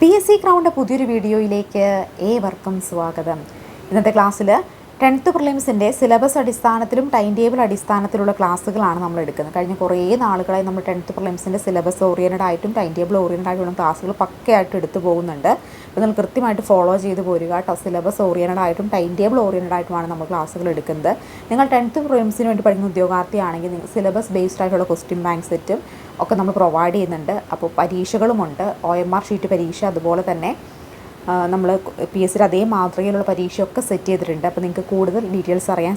P S C crowned പുതിയൊരു വീഡിയോയിലേക്ക് ഏവർക്കും സ്വാഗതം. ഇന്നത്തെ ക്ലാസ്സിൽ ടെൻത്ത് പ്രിലിംസിന്റെ സിലബസ് അടിസ്ഥാനത്തിലും ടൈം ടേബിൾ അടിസ്ഥാനത്തിലുള്ള ക്ലാസ്സുകളാണ് നമ്മൾ എടുക്കുന്നത്. കഴിഞ്ഞ കുറേ നാളുകളായി നമ്മൾ ടെൻത്ത് പ്രിലിംസിന്റെ സിലബസ് ഓറിയന്റഡ് ആയിട്ടും ടൈം ടേബിൾ ഓറിയന്റഡ് ആയിട്ടുള്ള ക്ലാസ്സുകൾ പക്കയായിട്ട് എടുത്തു പോകുന്നുണ്ട്. അപ്പോൾ നിങ്ങൾ കൃത്യമായിട്ട് ഫോളോ ചെയ്ത് പോരുക സിലബസ് ഓറിയന്റഡ് ആയിട്ടും ടൈം ടേബിൾ ഓറിയന്റഡ് ആയിട്ടുമാണ് നമ്മൾ ക്ലാസ്സുകൾ എടുക്കുന്നത്. നിങ്ങൾ ടെൻത്ത് പ്രിലിംസിന് വേണ്ടി പഠിക്കുന്ന ഉദ്യോഗാർത്ഥിയാണെങ്കിൽ നിങ്ങൾ സിലബസ് ബേസ്ഡ് ആയിട്ടുള്ള ക്വസ്റ്റ്യൻ ബാങ്ക് സെറ്റും ഒക്കെ നമ്മൾ പ്രൊവൈഡ് ചെയ്യുന്നുണ്ട്. അപ്പോൾ പരീക്ഷകളുമുണ്ട്. ഒ എം ആർ ഷീറ്റ് പരീക്ഷ അതുപോലെ തന്നെ നമ്മൾ പി എസ് സിയിൽ അതേ മാതൃകയിലുള്ള പരീക്ഷയൊക്കെ സെറ്റ് ചെയ്തിട്ടുണ്ട്. അപ്പോൾ നിങ്ങൾക്ക് കൂടുതൽ ഡീറ്റെയിൽസ് അറിയാൻ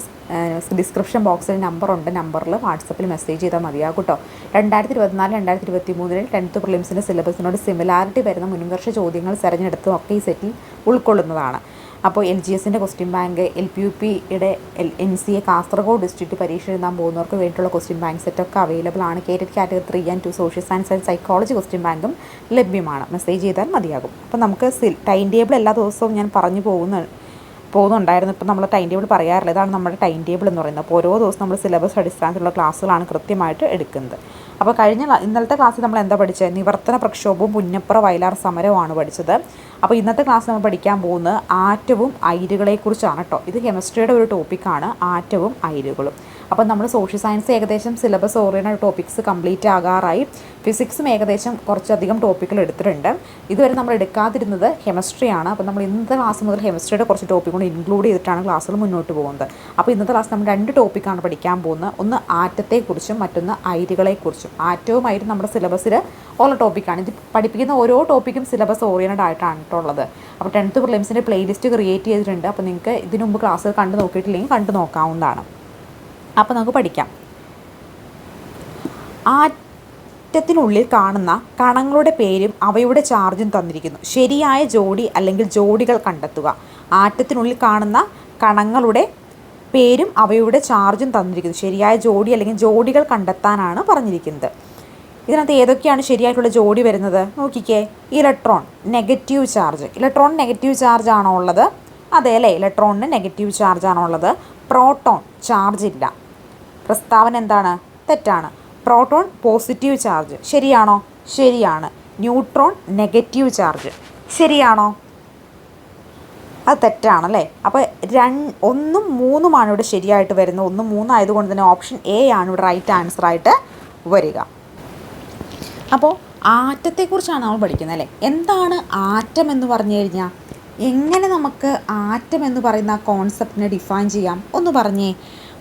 ഡിസ്ക്രിപ്ഷൻ ബോക്സിൽ നമ്പറുണ്ട് നമ്പറിൽ വാട്സപ്പിൽ മെസ്സേജ് ചെയ്താൽ മതിയാകും കേട്ടോ. രണ്ടായിരത്തി ഇരുപത്തിനാല് രണ്ടായിരത്തി ഇരുപത്തി മൂന്നിൽ ടെൻത്ത് പ്രിലിംസിന്റെ സിലബസിനോട് സിമിലാരിറ്റി വരുന്ന മുൻവർഷ ചോദ്യങ്ങൾ തിരഞ്ഞെടുത്തും ഒക്കെ ഈ സെറ്റിൽ ഉൾക്കൊള്ളുന്നതാണ്. അപ്പോൾ എൽ ജി എസിന്റെ question bank L P U പിയുടെ L N C A Kasaragod district പരീക്ഷ എഴുതാൻ പോകുന്നവർക്ക് വേണ്ടിയിട്ടുള്ള ക്വസ്റ്റ്യൻ ബാങ്ക് സെറ്റൊക്കെ അവൈലബിൾ ആണ്. കേറ്റഡ് category three and two social science and psychology question ബാങ്കും ലഭ്യമാണ്. മെസ്സേജ് ചെയ്താൽ മതിയാകും. അപ്പോൾ നമുക്ക് ടൈം ടേബിൾ എല്ലാ ദിവസവും ഞാൻ പറഞ്ഞു പോകുന്ന പോകുന്നുണ്ടായിരുന്നു. ഇപ്പോൾ നമ്മൾ ടൈം ടേബിൾ പറയാറില്ല. ഇതാണ് നമ്മുടെ ടൈം ടേബിൾ എന്ന് പറയുന്നത്. അപ്പോൾ ഓരോ ദിവസം നമ്മൾ സിലബസ് അടിസ്ഥാനത്തിലുള്ള ക്ലാസ്സുകളാണ് കൃത്യമായിട്ട് എടുക്കുന്നത്. അപ്പോൾ കഴിഞ്ഞ ഇന്നലത്തെ ക്ലാസ്സിൽ നമ്മൾ എന്താ പഠിച്ചത് നിവർത്തന പ്രക്ഷോഭവും പുന്നപ്ര വയലാർ സമരവുമാണ് പഠിച്ചത്. അപ്പോൾ ഇന്നത്തെ ക്ലാസ് നമ്മൾ പഠിക്കാൻ പോകുന്നത് ആറ്റവും ഐരുകളെക്കുറിച്ചാണ് കേട്ടോ ഇത് കെമിസ്ട്രിയുടെ ഒരു ടോപ്പിക്കാണ് ആറ്റവും ഐരുകളും അപ്പോൾ നമ്മൾ സോഷ്യൽ സയൻസ് ഏകദേശം സിലബസ് ഓറിയന്റഡ് ടോപ്പിക്സ് കംപ്ലീറ്റ് ആകാറായി. ഫിസിക്സും ഏകദേശം കുറച്ചധികം ടോപ്പിക്കുകൾ എടുത്തിട്ടുണ്ട്. ഇതുവരെ നമ്മൾ എടുക്കാതിരുന്നത് കെമിസ്ട്രിയാണ് അപ്പോൾ നമ്മൾ ഇന്നത്തെ ക്ലാസ് മുതൽ കെമിസ്ട്രിയുടെ കുറച്ച് ടോപ്പിക്കുകൾ ഇൻക്ലൂഡ് ചെയ്തിട്ടാണ് ക്ലാസ്സുകൾ മുന്നോട്ട് പോകുന്നത്. അപ്പോൾ ഇന്നത്തെ ക്ലാസ് നമ്മൾ രണ്ട് ടോപ്പിക്കാണ് പഠിക്കാൻ പോകുന്നത്. ഒന്ന് ആറ്റത്തെക്കുറിച്ചും മറ്റൊന്ന് അയിരുകളെക്കുറിച്ചും. ആറ്റവും അയിരും നമ്മുടെ സിലബസിൽ ഉള്ള ടോപ്പിക്കാണ് ഇത് പഠിപ്പിക്കുന്ന ഓരോ ടോപ്പിക്കും സിലബസ് ഓറിയന്റഡ് ആയിട്ടാണ് ഉള്ളത് അപ്പോൾ ടെൻത്ത് പ്രിലിംസിന്റെ പ്ലേലിസ്റ്റ് ക്രിയേറ്റ് ചെയ്തിട്ടുണ്ട്. അപ്പോൾ നിങ്ങൾക്ക് ഇതിനു മുമ്പ് ക്ലാസ്സുകൾ കണ്ടു നോക്കിയിട്ടില്ലെങ്കിൽ കണ്ടു നോക്കാവുന്നതാണ്. അപ്പോൾ നമുക്ക് പഠിക്കാം. ആറ്റത്തിനുള്ളിൽ കാണുന്ന കണങ്ങളുടെ പേരും അവയുടെ ചാർജും തന്നിരിക്കുന്നു. ശരിയായ ജോഡി അല്ലെങ്കിൽ ജോഡികൾ കണ്ടെത്തുക. ആറ്റത്തിനുള്ളിൽ കാണുന്ന കണങ്ങളുടെ പേരും അവയുടെ ചാർജും തന്നിരിക്കുന്നു. ശരിയായ ജോഡി അല്ലെങ്കിൽ ജോഡികൾ കണ്ടെത്താനാണ് പറഞ്ഞിരിക്കുന്നത്. ഇതിനകത്ത് ഏതൊക്കെയാണ് ശരിയായിട്ടുള്ള ജോഡി വരുന്നത്? നോക്കിക്കേ electron negative charge. Electron negative charge ആണോ ഉള്ളത്? അതെ അല്ലേ? ഇലക്ട്രോണിന് നെഗറ്റീവ് ചാർജാണുള്ളത് പ്രോട്ടോൺ ചാർജ് ഇല്ല. പ്രസ്താവന എന്താണ്? തെറ്റാണ്. പ്രോട്ടോൺ പോസിറ്റീവ് ചാർജ് ശരിയാണോ? ശരിയാണ്. ന്യൂട്രോൺ നെഗറ്റീവ് ചാർജ് ശരിയാണോ? അത് തെറ്റാണല്ലേ അപ്പോൾ രണ്ട് ഒന്നും മൂന്നുമാണ് ഇവിടെ ശരിയായിട്ട് വരുന്നത്. ഒന്നും മൂന്നായതുകൊണ്ട് തന്നെ ഓപ്ഷൻ എ ആണ് ഇവിടെ റൈറ്റ് ആൻസർ ആയിട്ട് വരിക. അപ്പോൾ ആറ്റത്തെക്കുറിച്ചാണ് നമ്മൾ പഠിക്കുന്നത് അല്ലേ? എന്താണ് ആറ്റം എന്ന് പറഞ്ഞു കഴിഞ്ഞാൽ എങ്ങനെ നമുക്ക് ആറ്റം എന്ന് പറയുന്ന കോൺസെപ്റ്റിനെ ഡിഫൈൻ ചെയ്യാം? ഒന്ന് പറഞ്ഞേ.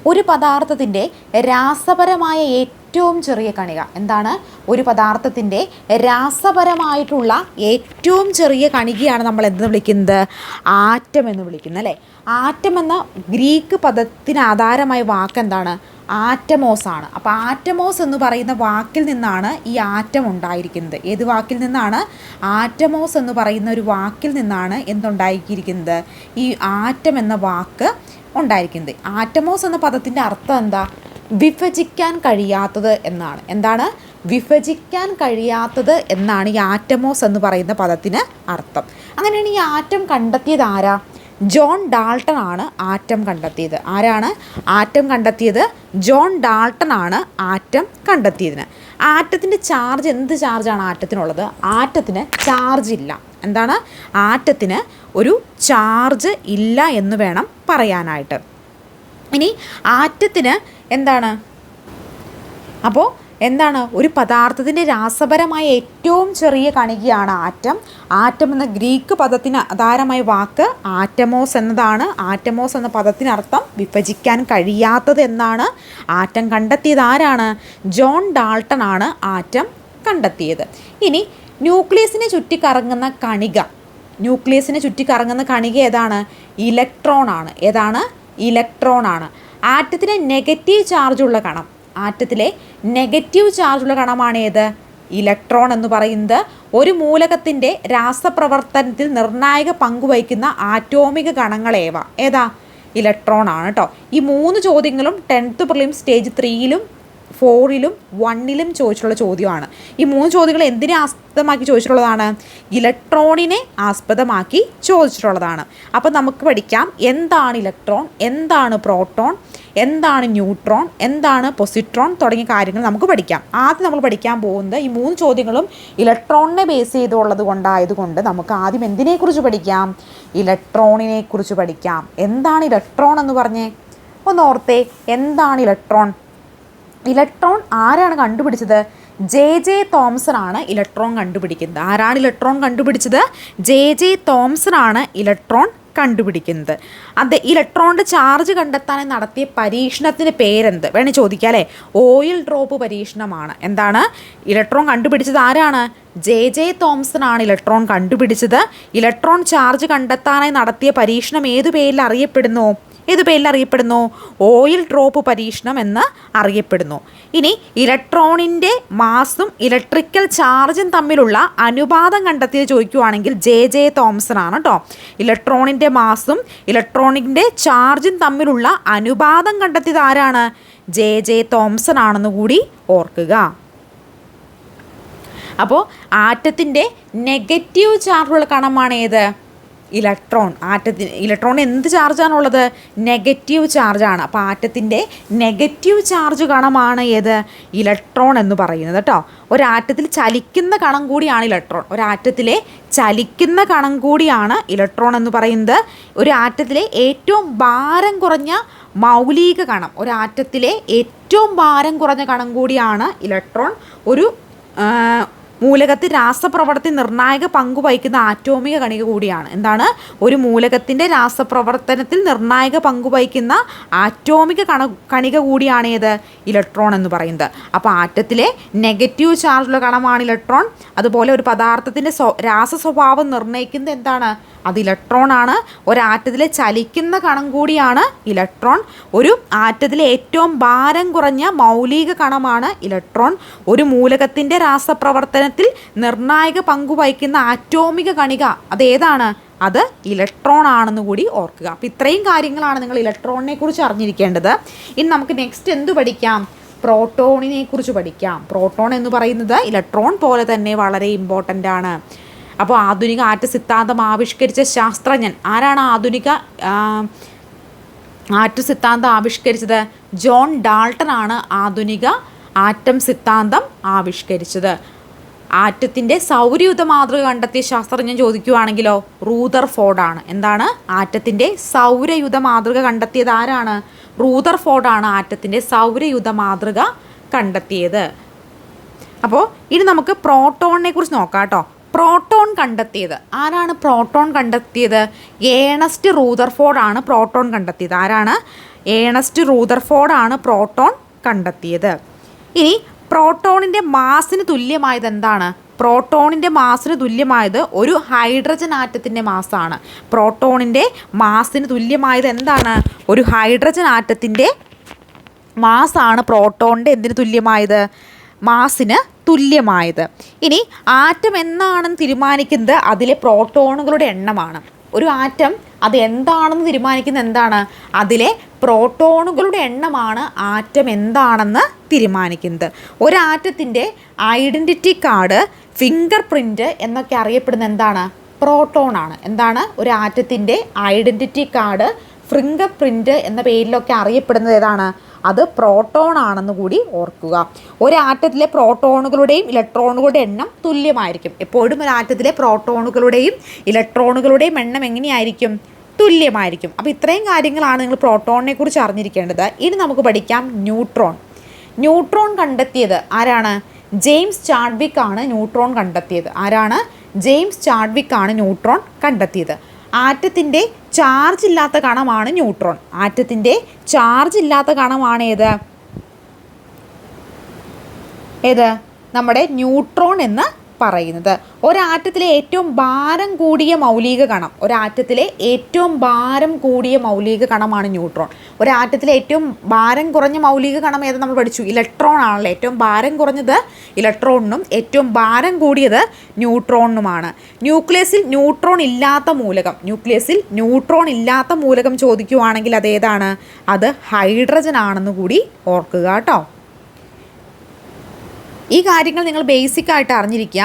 ഒരു പദാർത്ഥത്തിന്റെ രാസപരമായ ഏറ്റവും ചെറിയ കണിക. എന്താണ്? ഒരു പദാർത്ഥത്തിന്റെ രാസപരമായിട്ടുള്ള ഏറ്റവും ചെറിയ കണികയാണ് നമ്മൾ എന്ത് വിളിക്കുന്നത്? ആറ്റം എന്ന് വിളിക്കുന്നത് അല്ലേ? ആറ്റം എന്ന ഗ്രീക്ക് പദത്തിന് ആധാരമായ വാക്ക് എന്താണ്? ആറ്റമോസ് ആണ് അപ്പോൾ ആറ്റമോസ് എന്ന് പറയുന്ന വാക്കിൽ നിന്നാണ് ഈ ആറ്റം ഉണ്ടായിരിക്കുന്നത്. ഏത് വാക്കിൽ നിന്നാണ്? ആറ്റമോസ് എന്ന് പറയുന്ന ഒരു വാക്കിൽ നിന്നാണ് എന്തുണ്ടായിരിക്കുന്നത്? ഈ ആറ്റം എന്ന വാക്ക് ഉണ്ടായിരിക്കുന്നത്. ആറ്റമോസ് എന്ന പദത്തിന്റെ അർത്ഥം എന്താ? വിഭജിക്കാൻ കഴിയാത്തത് എന്നാണ്. എന്താണ്? വിഭജിക്കാൻ കഴിയാത്തത് എന്നാണ് ഈ ആറ്റമോസ് എന്ന് പറയുന്ന പദത്തിന് അർത്ഥം. അങ്ങനെയാണ് ഈ ആറ്റം കണ്ടെത്തിയത് ആരാ? ജോൺ ഡാൾട്ടൺ ആണ് ആറ്റം കണ്ടെത്തിയത്. ആരാണ്? ആറ്റം കണ്ടെത്തിയത് ജോൺ ഡാൾട്ടൺ ആണ് ആറ്റം കണ്ടെത്തിയതിന്. ആറ്റത്തിന്റെ ചാർജ് എന്ത് ചാർജാണ് ആറ്റത്തിനുള്ളത്? ആറ്റത്തിന് ചാർജ് ഇല്ല. എന്താണ്? ആറ്റത്തിന് ഒരു ചാർജ് ഇല്ല എന്ന് വേണം പറയാനായിട്ട്. ഇനി ആറ്റത്തിന് എന്താണ്? അപ്പോൾ എന്താണ്? ഒരു പദാർത്ഥത്തിന്റെ രാസപരമായ ഏറ്റവും ചെറിയ കണികയാണ് ആറ്റം. ആറ്റം എന്ന ഗ്രീക്ക് പദത്തിന് ആധാരമായ വാക്ക് ആറ്റമോസ് എന്നതാണ്. ആറ്റമോസ് എന്ന പദത്തിനർത്ഥം വിഭജിക്കാൻ കഴിയാത്തത് എന്നാണ്. ആറ്റം കണ്ടെത്തിയത് ആരാണ്? ജോൺ ഡാൾട്ടൺ ആണ് ആറ്റം കണ്ടെത്തിയത്. ഇനി ന്യൂക്ലിയസിനെ ചുറ്റിക്കറങ്ങുന്ന കണിക. ന്യൂക്ലിയസിനെ ചുറ്റി കറങ്ങുന്ന കണിക ഏതാണ്? ഇലക്ട്രോൺ ആണ് ഏതാണ്? ഇലക്ട്രോൺ ആണ് ആറ്റത്തിന് നെഗറ്റീവ് ചാർജുള്ള കണം. ആറ്റത്തിലെ നെഗറ്റീവ് ചാർജുള്ള കണമാണ് ഏത്? ഇലക്ട്രോൺ എന്ന് പറയുന്നത് ഒരു മൂലകത്തിന്റെ രാസപ്രവർത്തനത്തിൽ നിർണായക പങ്കുവഹിക്കുന്ന ആറ്റോമിക കണങ്ങളേവ. ഏതാ? ഇലക്ട്രോൺ ആണ് കേട്ടോ ഈ മൂന്ന് ചോദ്യങ്ങളും ടെൻത്ത് പ്രിലിം സ്റ്റേജ് ത്രീയിലും ഫോറിലും വണ്ണിലും ചോദിച്ചിട്ടുള്ള ചോദ്യമാണ്. ഈ മൂന്ന് ചോദ്യങ്ങൾ എന്തിനെ ആസ്പദമാക്കി ചോദിച്ചിട്ടുള്ളതാണ്? ഇലക്ട്രോണിനെ ആസ്പദമാക്കി ചോദിച്ചിട്ടുള്ളതാണ്. അപ്പോൾ നമുക്ക് പഠിക്കാം. എന്താണ് ഇലക്ട്രോൺ? എന്താണ് പ്രോട്ടോൺ? എന്താണ് ന്യൂട്രോൺ? എന്താണ് പൊസിട്രോൺ? തുടങ്ങിയ കാര്യങ്ങൾ നമുക്ക് പഠിക്കാം. ആദ്യം നമ്മൾ പഠിക്കാൻ പോകുന്നത് ഈ മൂന്ന് ചോദ്യങ്ങളും ഇലക്ട്രോണിനെ ബേസ് ചെയ്തുള്ളത് കൊണ്ടായതുകൊണ്ട് നമുക്ക് ആദ്യം എന്തിനെക്കുറിച്ച് പഠിക്കാം? ഇലക്ട്രോണിനെ കുറിച്ച് പഠിക്കാം. എന്താണ് ഇലക്ട്രോൺ എന്ന് പറഞ്ഞേ? ഒന്ന് ഓർത്തേ. എന്താണ് ഇലക്ട്രോൺ? ഇലക്ട്രോൺ ആരാണ് കണ്ടുപിടിച്ചത്? ജെ ജെ തോംസൺ ആണ് ഇലക്ട്രോൺ കണ്ടുപിടിക്കുന്നത്. ആരാണ് ഇലക്ട്രോൺ കണ്ടുപിടിച്ചത്? ജെ ജെ തോംസൺ ആണ് ഇലക്ട്രോൺ കണ്ടുപിടിക്കുന്നത്. അത് ഇലക്ട്രോണിന്റെ ചാർജ് കണ്ടെത്താൻ നടത്തിയ പരീക്ഷണത്തിന്റെ പേരെന്ത്? വേണേൽ ചോദിക്കാം അല്ലേ ഓയിൽ ഡ്രോപ്പ് പരീക്ഷണമാണ്. എന്താണ്? ഇലക്ട്രോൺ കണ്ടുപിടിച്ചത് ആരാണ്? ജെ ജെ തോംസൺ ആണ് ഇലക്ട്രോൺ കണ്ടുപിടിച്ചത്. ഇലക്ട്രോൺ ചാർജ് കണ്ടെത്താനായി നടത്തിയ പരീക്ഷണം ഏതു പേരിൽ അറിയപ്പെടുന്നു? ഏത് പേരിൽ അറിയപ്പെടുന്നു. ഓയിൽ ഡ്രോപ്പ് പരീക്ഷണം എന്ന് അറിയപ്പെടുന്നു. ഇനി ഇലക്ട്രോണിന്റെ മാസും ഇലക്ട്രിക്കൽ ചാർജും തമ്മിലുള്ള അനുപാതം കണ്ടെത്തിയത് ചോദിക്കുവാണെങ്കിൽ ജെ ജെ തോംസൺ ആണ് കേട്ടോ. ഇലക്ട്രോണിന്റെ മാസും ഇലക്ട്രോണിന്റെ ചാർജും തമ്മിലുള്ള അനുപാതം കണ്ടെത്തിയത് ആരാണ്? ജെ ജെ തോംസൺ ആണെന്ന് കൂടി ഓർക്കുക. അപ്പോൾ ആറ്റത്തിന്റെ നെഗറ്റീവ് ചാർജുള്ള കണമാണ് ഏത് ഇലക്ട്രോൺ ആറ്റത്തിന് ഇലക്ട്രോൺ എന്ത് ചാർജാണുള്ളത്? നെഗറ്റീവ് ചാർജാണ്. അപ്പോൾ ആറ്റത്തിന്റെ നെഗറ്റീവ് ചാർജ് കണമാണ് ഏത്? ഇലക്ട്രോൺ എന്ന് പറയുന്നത് കേട്ടോ. ഒരാറ്റത്തിൽ ചലിക്കുന്ന കണം കൂടിയാണ് ഇലക്ട്രോൺ. ഒരാറ്റത്തിലെ ചലിക്കുന്ന കണം കൂടിയാണ് ഇലക്ട്രോൺ എന്ന് പറയുന്നത്. ഒരു ആറ്റത്തിലെ ഏറ്റവും ഭാരം കുറഞ്ഞ മൗലിക കണം ഒരാറ്റത്തിലെ ഏറ്റവും ഭാരം കുറഞ്ഞ കണം കൂടിയാണ് ഇലക്ട്രോൺ. ഒരു മൂലകത്തിൽ രാസപ്രവർത്തി നിർണായക പങ്കു വഹിക്കുന്ന ആറ്റോമിക കണിക കൂടിയാണ്. എന്താണ്? ഒരു മൂലകത്തിന്റെ രാസപ്രവർത്തനത്തിൽ നിർണായക പങ്കു വഹിക്കുന്ന ആറ്റോമിക കണ കണിക കൂടിയാണ് ഏത്? ഇലക്ട്രോൺ എന്ന് പറയുന്നത്. അപ്പോൾ ആറ്റത്തിലെ നെഗറ്റീവ് ചാർജുള്ള കണമാണ് ഇലക്ട്രോൺ. അതുപോലെ ഒരു പദാർത്ഥത്തിന്റെ രാസ സ്വഭാവം നിർണയിക്കുന്നത് എന്താണ്? അത് ഇലക്ട്രോൺ ആണ്. ഒരാറ്റത്തിലെ ചലിക്കുന്ന കണം കൂടിയാണ് ഇലക്ട്രോൺ. ഒരു ആറ്റത്തിലെ ഏറ്റവും ഭാരം കുറഞ്ഞ മൗലിക കണമാണ് ഇലക്ട്രോൺ. ഒരു മൂലകത്തിന്റെ രാസപ്രവർത്തനത്തിൽ നിർണായക പങ്കു വഹിക്കുന്ന ആറ്റോമിക കണിക അതേതാണ് അത് ഇലക്ട്രോൺ ആണെന്ന് കൂടി ഓർക്കുക. അപ്പോൾ ഇത്രയും കാര്യങ്ങളാണ് നിങ്ങൾ ഇലക്ട്രോണിനെ കുറിച്ച് അറിഞ്ഞിരിക്കേണ്ടത്. ഇനി നമുക്ക് നെക്സ്റ്റ് എന്ത് പഠിക്കാം? പ്രോട്ടോണിനെ കുറിച്ച് പഠിക്കാം. പ്രോട്ടോൺ എന്ന് പറയുന്നത് ഇലക്ട്രോൺ പോലെ തന്നെ വളരെ ഇമ്പോർട്ടന്റ് ആണ്. അപ്പോൾ ആധുനിക ആറ്റ സിദ്ധാന്തം ആവിഷ്കരിച്ച ശാസ്ത്രജ്ഞൻ ആരാണ് ആധുനിക ആറ്റ സിദ്ധാന്തം ആവിഷ്കരിച്ചത്? ജോൺ ഡാൾട്ടൺ ആണ് ആധുനിക ആറ്റം സിദ്ധാന്തം ആവിഷ്കരിച്ചത്. ആറ്റത്തിന്റെ സൗരയുധ മാതൃക കണ്ടെത്തിയ ശാസ്ത്രജ്ഞൻ ചോദിക്കുവാണെങ്കിലോ റൂദർ ഫോർഡാണ്. എന്താണ്? ആറ്റത്തിന്റെ സൗരയുധ മാതൃക കണ്ടെത്തിയത് ആരാണ്? റൂദർ ഫോർഡാണ് ആറ്റത്തിന്റെ സൗരയുധ മാതൃക കണ്ടെത്തിയത്. അപ്പോൾ ഇനി നമുക്ക് പ്രോട്ടോണിനെ കുറിച്ച് നോക്കാം കേട്ടോ. പ്രോട്ടോൺ കണ്ടെത്തിയത്. ആരാണ് പ്രോട്ടോൺ കണ്ടെത്തിയത്? ഏണസ്റ്റ് റൂദർഫോർഡ് ആണ് പ്രോട്ടോൺ കണ്ടെത്തിയത്. ആരാണ്? ഏണസ്റ്റ് റൂദർഫോർഡ് ആണ് പ്രോട്ടോൺ കണ്ടെത്തിയത്. ഇനി പ്രോട്ടോണിന്റെ മാസിന് തുല്യമായത് എന്താണ്? പ്രോട്ടോണിന്റെ മാസിന് തുല്യമായത് ഒരു ഹൈഡ്രജൻ ആറ്റത്തിന്റെ മാസാണ്. പ്രോട്ടോണിന്റെ മാസിന് തുല്യമായത് എന്താണ്? ഒരു ഹൈഡ്രജൻ ആറ്റത്തിന്റെ മാസാണ് പ്രോട്ടോണിന്റെ എന്തിന് തുല്യമായത്? മാസിന് തുല്യമായത്. ഇനി ആറ്റം എന്നാണെന്ന് തീരുമാനിക്കുന്നത് അതിലെ പ്രോട്ടോണുകളുടെ എണ്ണമാണ്. ഒരു ആറ്റം അത് എന്താണെന്ന് തീരുമാനിക്കുന്ന എന്താണ്? അതിലെ പ്രോട്ടോണുകളുടെ എണ്ണമാണ് ആറ്റം എന്താണെന്ന് തീരുമാനിക്കുന്നത്. ഒരാറ്റത്തിന്റെ ഐഡന്റിറ്റി കാർഡ് ഫിംഗർ പ്രിന്റ് എന്നൊക്കെ അറിയപ്പെടുന്ന എന്താണ്? പ്രോട്ടോണാണ്. എന്താണ്? ഒരു ആറ്റത്തിന്റെ ഐഡന്റിറ്റി കാർഡ് ഫിംഗർ പ്രിന്റ് എന്ന പേരിലൊക്കെ അറിയപ്പെടുന്നത് ഏതാണ്? അത് പ്രോട്ടോൺ ആണെന്ന് കൂടി ഓർക്കുക. ഒരാറ്റത്തിലെ പ്രോട്ടോണുകളുടെയും ഇലക്ട്രോണുകളുടെ എണ്ണം തുല്യമായിരിക്കും. എപ്പോഴും ഒരു ആറ്റത്തിലെ പ്രോട്ടോണുകളുടെയും ഇലക്ട്രോണുകളുടെയും എണ്ണം എങ്ങനെയായിരിക്കും? തുല്യമായിരിക്കും. അപ്പോൾ ഇത്രയും കാര്യങ്ങളാണ് നിങ്ങൾ പ്രോട്ടോണിനെ കുറിച്ച് അറിഞ്ഞിരിക്കേണ്ടത്. ഇനി നമുക്ക് പഠിക്കാം ന്യൂട്രോൺ. ന്യൂട്രോൺ കണ്ടെത്തിയത് ആരാണ്? ജെയിംസ് ചാഡ്വിക് ആണ് ന്യൂട്രോൺ കണ്ടെത്തിയത്. ആരാണ്? ജെയിംസ് ചാഡ്വിക് ആണ് ന്യൂട്രോൺ കണ്ടെത്തിയത്. ആറ്റത്തിന്റെ ചാർജ് ഇല്ലാത്ത കണമാണ് ന്യൂട്രോൺ. ആറ്റത്തിന്റെ ചാർജ് ഇല്ലാത്ത കണമാണ് ഏത്? ഏത്? നമ്മുടെ ന്യൂട്രോൺ എന്ന് പറയുന്നത്. ഒരാറ്റത്തിലെ ഏറ്റവും ഭാരം കൂടിയ മൗലിക കണം ഒരാറ്റത്തിലെ ഏറ്റവും ഭാരം കൂടിയ മൗലിക കണമാണ് ന്യൂട്രോൺ. ഒരാറ്റത്തിലെ ഏറ്റവും ഭാരം കുറഞ്ഞ മൗലിക കണം ഏത് നമ്മൾ പഠിച്ചു? ഇലക്ട്രോൺ ആണല്ലോ. ഏറ്റവും ഭാരം കുറഞ്ഞത് ഇലക്ട്രോണിനും ഏറ്റവും ഭാരം കൂടിയത് ന്യൂട്രോണിനുമാണ്. ന്യൂക്ലിയസിൽ ന്യൂട്രോൺ ഇല്ലാത്ത മൂലകം ന്യൂക്ലിയസിൽ ന്യൂട്രോൺ ഇല്ലാത്ത മൂലകം ചോദിക്കുവാണെങ്കിൽ അതേതാണ് അത് ഹൈഡ്രജൻ ആണെന്ന് കൂടി ഓർക്കുക കേട്ടോ. ഈ കാര്യങ്ങൾ നിങ്ങൾ ബേസിക് ആയിട്ട് അറിഞ്ഞിരിക്കുക.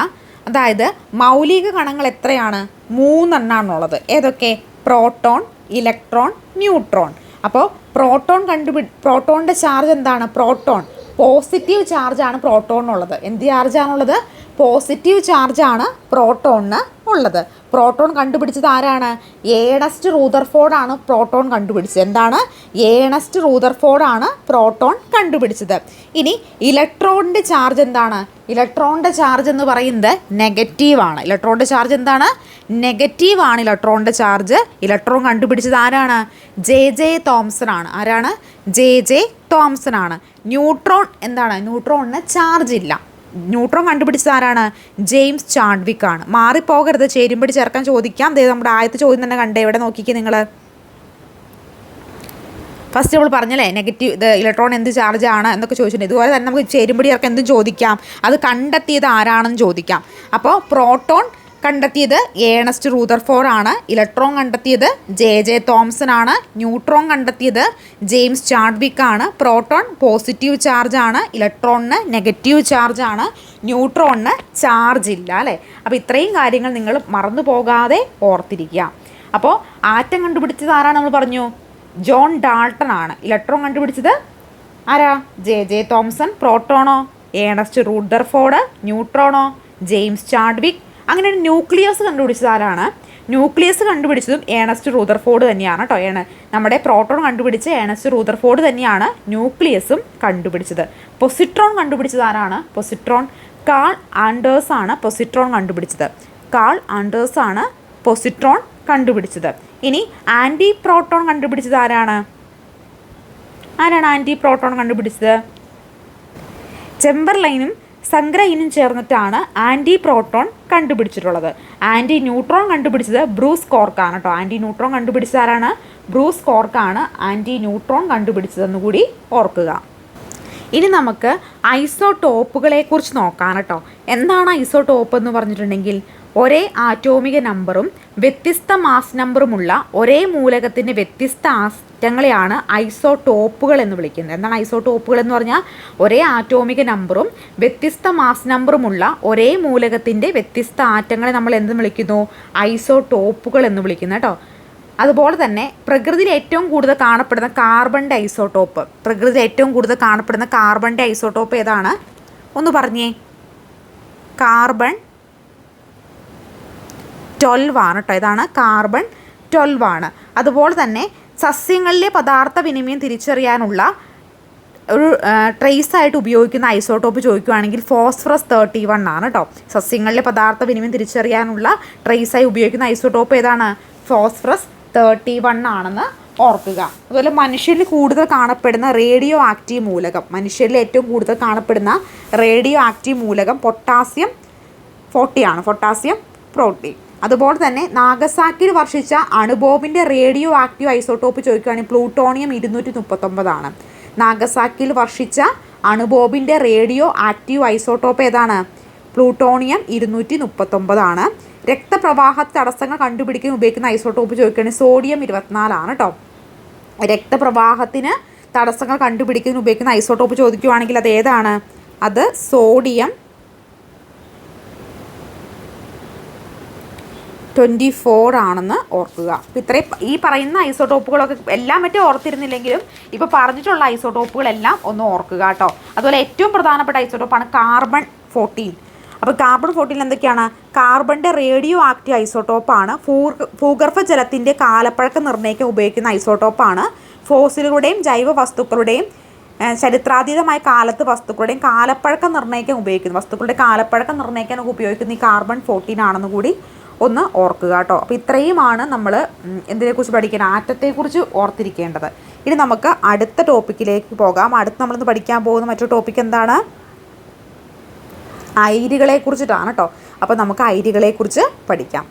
അതായത് മൗലിക കണങ്ങൾ എത്രയാണ്? മൂന്നെണ്ണാണുള്ളത്. ഏതൊക്കെ? പ്രോട്ടോൺ ഇലക്ട്രോൺ ന്യൂട്രോൺ അപ്പോൾ പ്രോട്ടോൺ കണ്ടുപി പ്രോട്ടോണിന്റെ ചാർജ് എന്താണ്? പ്രോട്ടോൺ പോസിറ്റീവ് ചാർജാണ് പ്രോട്ടോണിനുള്ളത് എന്ത് ചാർജാണുള്ളത് പോസിറ്റീവ് ചാർജാണ് പ്രോട്ടോണിന് ഉള്ളത്. പ്രോട്ടോൺ കണ്ടുപിടിച്ചത് ആരാണ്? ഏണസ്റ്റ് റൂദർഫോർഡാണ് പ്രോട്ടോൺ കണ്ടുപിടിച്ചത്. എന്താണ്? ഏണസ്റ്റ് റൂദർഫോർഡാണ് പ്രോട്ടോൺ കണ്ടുപിടിച്ചത്. ഇനി ഇലക്ട്രോണിന്റെ ചാർജ് എന്താണ്? ഇലക്ട്രോണിന്റെ ചാർജ് എന്ന് പറയുന്നത് നെഗറ്റീവാണ് ഇലക്ട്രോണിന്റെ ചാർജ് എന്താണ്? നെഗറ്റീവാണ് ഇലക്ട്രോണിന്റെ ചാർജ്. ഇലക്ട്രോൺ കണ്ടുപിടിച്ചത് ആരാണ്? ജെ ജെ തോംസൺ ആണ്. ആരാണ്? ജെ ജെ തോംസൺ ആണ്. ന്യൂട്രോൺ എന്താണ്? ന്യൂട്രോണിന് ചാർജ് ഇല്ല. ന്യൂട്രോൺ കണ്ടുപിടിച്ചത് ആരാണ്? ജെയിംസ് ചാഡ്വിക് ആണ് മാറിപ്പോകരുത്. ചേരുമ്പടി ചേർക്കാൻ ചോദിക്കാം. ദേ നമ്മുടെ ആദ്യത്തെ ചോദ്യം തന്നെ കണ്ടേ. ഇവിടെ നോക്കിക്കേ നിങ്ങൾ ഫസ്റ്റ് നമ്മൾ പറഞ്ഞല്ലേ നെഗറ്റീവ് ഇത് ഇലക്ട്രോൺ എന്ത് ചാർജ് ആണ് എന്നൊക്കെ ചോദിച്ചിട്ടുണ്ട്. ഇതുപോലെ തന്നെ നമുക്ക് ചേരുമ്പടി ചേർക്കാൻ എന്തും ചോദിക്കാം. അത് കണ്ടെത്തിയത് ആരാണെന്ന് ചോദിക്കാം. അപ്പോൾ പ്രോട്ടോൺ കണ്ടെത്തിയത് ഏണസ്റ്റ് ഫോർ ആണ്. ഇലക്ട്രോൺ കണ്ടെത്തിയത് ജെ ജെ തോംസൺ ആണ്. ന്യൂട്രോൺ കണ്ടെത്തിയത് ജെയിംസ് ചാഡ്വിക് ആണ്. പ്രോട്ടോൺ പോസിറ്റീവ് ചാർജ് ആണ്. ഇലക്ട്രോണിന് നെഗറ്റീവ് ചാർജ് ആണ്. ന്യൂട്രോണിന് ചാർജ് ഇല്ല അല്ലേ? അപ്പോൾ ഇത്രയും കാര്യങ്ങൾ നിങ്ങൾ മറന്നു പോകാതെ ഓർത്തിരിക്കുക. അപ്പോൾ ആറ്റം കണ്ടുപിടിച്ചത് ആരാണ് നമ്മൾ പറഞ്ഞു? ജോൺ ഡാൾട്ടൺ ആണ്. ഇലക്ട്രോൺ കണ്ടുപിടിച്ചത് ആരാ? J J Thomson. പ്രോട്ടോണോ? Ernest Rutherford ന്യൂട്രോണോ? James Chadwick. അങ്ങനെ ഒരു ന്യൂക്ലിയസ് കണ്ടുപിടിച്ചത് ആരാണ്? ന്യൂക്ലിയസ് കണ്ടുപിടിച്ചതും ഏണസ്റ്റ് റൂദർഫോർഡ് തന്നെയാണ് കേട്ടോ. ഏണ് നമ്മുടെ പ്രോട്ടോൺ കണ്ടുപിടിച്ച ഏണസ്റ്റ് റൂദർഫോർഡ് തന്നെയാണ് ന്യൂക്ലിയസും കണ്ടുപിടിച്ചത്. പൊസിട്രോൺ കണ്ടുപിടിച്ചത് ആരാണ്? പൊസിട്രോൺ കാൾ ആൻഡേഴ്സ് ആണ് പൊസിട്രോൺ കണ്ടുപിടിച്ചത്. കാൾ ആൻഡേഴ്സ് ആണ് പൊസിട്രോൺ കണ്ടുപിടിച്ചത്. ഇനി ആന്റി പ്രോട്ടോൺ കണ്ടുപിടിച്ചത് ആരാണ്? ആരാണ് ആന്റി പ്രോട്ടോൺ കണ്ടുപിടിച്ചത്? ചെമ്പർലൈനും സംഗ്രഹിനും ചേർന്നിട്ടാണ് ആന്റി പ്രോട്ടോൺ കണ്ടുപിടിച്ചിട്ടുള്ളത്. ആന്റി ന്യൂട്രോൺ കണ്ടുപിടിച്ചത് ബ്രൂസ് കോർക്കാണ് കേട്ടോ ആന്റി ന്യൂട്രോൺ കണ്ടുപിടിച്ചത് ആരാണ്? ബ്രൂസ് കോർക്കാണ് ആന്റി ന്യൂട്രോൺ കണ്ടുപിടിച്ചതെന്ന് കൂടി ഓർക്കുക. ഇനി നമുക്ക് ഐസോടോപ്പുകളെ കുറിച്ച് നോക്കാം കേട്ടോ എന്താണ് ഐസോടോപ്പ് എന്ന് പറഞ്ഞിട്ടുണ്ടെങ്കിൽ ഒരേ ആറ്റോമിക നമ്പറും വ്യത്യസ്ത മാസ് നമ്പറുമുള്ള ഒരേ മൂലകത്തിന്റെ വ്യത്യസ്ത ആറ്റങ്ങളെയാണ് ഐസോടോപ്പുകൾ എന്ന് വിളിക്കുന്നത്. എന്താണ് ഐസോടോപ്പുകൾ എന്ന് പറഞ്ഞാൽ ഒരേ ആറ്റോമിക നമ്പറും വ്യത്യസ്ത മാസ് നമ്പറുമുള്ള ഒരേ മൂലകത്തിന്റെ വ്യത്യസ്ത ആറ്റങ്ങളെ നമ്മൾ എന്ത് വിളിക്കുന്നു? ഐസോടോപ്പുകൾ എന്ന് വിളിക്കുന്നു കേട്ടോ. അതുപോലെ തന്നെ പ്രകൃതിയിൽ ഏറ്റവും കൂടുതൽ കാണപ്പെടുന്ന കാർബണിന്റെ ഡൈസോടോപ്പ്. പ്രകൃതിയിൽ ഏറ്റവും കൂടുതൽ കാണപ്പെടുന്ന കാർബണിന്റെ ഡൈസോടോപ്പ് ഏതാണ്? ഒന്ന് പറഞ്ഞേ. കാർബൺ ട്വൽവ് ആണ് കേട്ടോ ഇതാണ് കാർബൺ ട്വൽവ് ആണ് അതുപോലെ തന്നെ സസ്യങ്ങളിലെ പദാർത്ഥ വിനിമയം തിരിച്ചറിയാനുള്ള ഒരു ട്രേസ് ആയിട്ട് ഉപയോഗിക്കുന്ന ഐസോട്ടോപ്പ് ചോദിക്കുകയാണെങ്കിൽ ഫോസ്ഫറസ് തേർട്ടി വൺ ആണ് കേട്ടോ സസ്യങ്ങളിലെ പദാർത്ഥ വിനിമയം തിരിച്ചറിയാനുള്ള ട്രേസ് ആയി ഉപയോഗിക്കുന്ന ഐസോട്ടോപ്പ് ഏതാണ്? ഫോസ്ഫറസ് തേർട്ടി വൺ ആണെന്ന് ഓർക്കുക. അതുപോലെ മനുഷ്യരിൽ കൂടുതൽ കാണപ്പെടുന്ന റേഡിയോ ആക്റ്റീവ് മൂലകം. മനുഷ്യരിൽ ഏറ്റവും കൂടുതൽ കാണപ്പെടുന്ന റേഡിയോ ആക്റ്റീവ് മൂലകം പൊട്ടാസ്യം ഫോർട്ടി ആണ്. പൊട്ടാസ്യം പ്രോട്ടീൻ അതുപോലെ തന്നെ നാഗസാക്കിൽ വർഷിച്ച അണുബോംബിന്റെ റേഡിയോ ആക്റ്റീവ് ഐസോട്ടോപ്പ് ചോദിക്കുകയാണെങ്കിൽ പ്ലൂട്ടോണിയം ഇരുന്നൂറ്റി മുപ്പത്തൊമ്പതാണ് നാഗസാക്കിൽ വർഷിച്ച അണുബോംബിന്റെ റേഡിയോ ആക്റ്റീവ് ഐസോട്ടോപ്പ് ഏതാണ്? പ്ലൂട്ടോണിയം ഇരുന്നൂറ്റി മുപ്പത്തൊമ്പതാണ് രക്തപ്രവാഹ തടസ്സങ്ങൾ കണ്ടുപിടിക്കാൻ ഉപയോഗിക്കുന്ന ഐസോട്ടോപ്പ് ചോദിക്കുകയാണെങ്കിൽ സോഡിയം ഇരുപത്തിനാലാണ് കേട്ടോ രക്തപ്രവാഹത്തിന് തടസ്സങ്ങൾ കണ്ടുപിടിക്കാൻ ഉപയോഗിക്കുന്ന ഐസോട്ടോപ്പ് ചോദിക്കുവാണെങ്കിൽ അത് ഏതാണ്? അത് സോഡിയം ട്വന്റി ഫോർ ആണെന്ന് ഓർക്കുക. അപ്പോൾ ഇത്രയും ഈ പറയുന്ന ഐസോടോപ്പുകളൊക്കെ എല്ലാം മറ്റേ ഓർത്തിരുന്നില്ലെങ്കിലും ഇപ്പോൾ പറഞ്ഞിട്ടുള്ള ഐസോടോപ്പുകളെല്ലാം ഒന്ന് ഓർക്കുക കേട്ടോ. അതുപോലെ ഏറ്റവും പ്രധാനപ്പെട്ട ഐസോടോപ്പാണ് കാർബൺ ഫോർട്ടീൻ. അപ്പോൾ കാർബൺ ഫോർട്ടീൻ എന്തൊക്കെയാണ്? കാർബണിന്റെ റേഡിയോ ആക്റ്റീവ് ഐസോടോപ്പാണ്. ഭൂഗ ഭൂഗർഭ ജലത്തിന്റെ കാലപ്പഴക്കം നിർണയിക്കാൻ ഉപയോഗിക്കുന്ന ഐസോടോപ്പാണ്. ഫോസിലുകളുടെയും ജൈവ വസ്തുക്കളുടെയും ചരിത്രാതീതമായ കാലത്ത് വസ്തുക്കളുടെയും കാലപ്പഴക്കം നിർണയിക്കാൻ ഉപയോഗിക്കുന്നു. വസ്തുക്കളുടെ കാലപ്പഴക്കം നിർണയിക്കാൻ ഉപയോഗിക്കുന്ന ഈ കാർബൺ ഫോർട്ടീൻ ആണെന്ന് കൂടി ഒന്ന് ഓർക്കുക കേട്ടോ. അപ്പോൾ ഇത്രയുമാണ് നമ്മൾ എന്തിനെക്കുറിച്ച് പഠിക്കണം? ആറ്റത്തെക്കുറിച്ച് ഓർത്തിരിക്കേണ്ടത്. ഇനി നമുക്ക് അടുത്ത ടോപ്പിക്കിലേക്ക് പോകാം. അടുത്ത് നമ്മളിന്ന് പഠിക്കാൻ പോകുന്ന മറ്റൊരു ടോപ്പിക് എന്താണ്? ഐരികളെ കുറിച്ചിട്ടാണ് കേട്ടോ. അപ്പോൾ നമുക്ക് ഐരികളെ കുറിച്ച് പഠിക്കാം